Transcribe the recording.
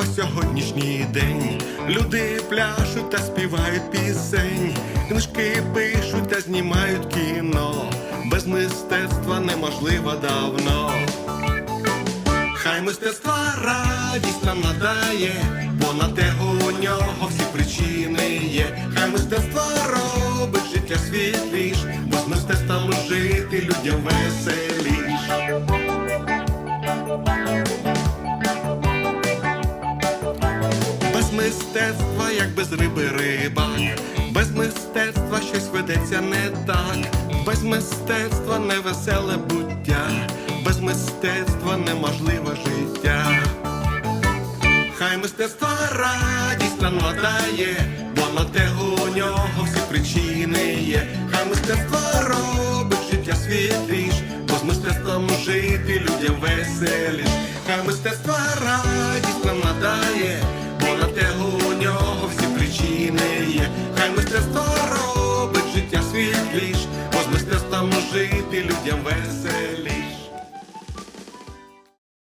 по сьогоднішній день. Люди пляшуть та співають пісень, книжки пишуть та знімають кіно. Без мистецтва неможливо давно. Хай мистецтво радість нам надає, бо на те у нього всі причини є. Хай мистецтво робить життя світліш, бо з мистецтвом жити людям веселіш. Мистецтва, як без риби рибак, без мистецтва щось ведеться не так, без мистецтва невеселе буття, без мистецтва неможливе життя. Хай мистецтво радість нам надає, бо на те у нього всі причини є. Хай мистецтво робить життя світліш, бо з мистецтвом жити людям веселіш. Хай мистецтво радість нам надає, нам жити людям веселіше.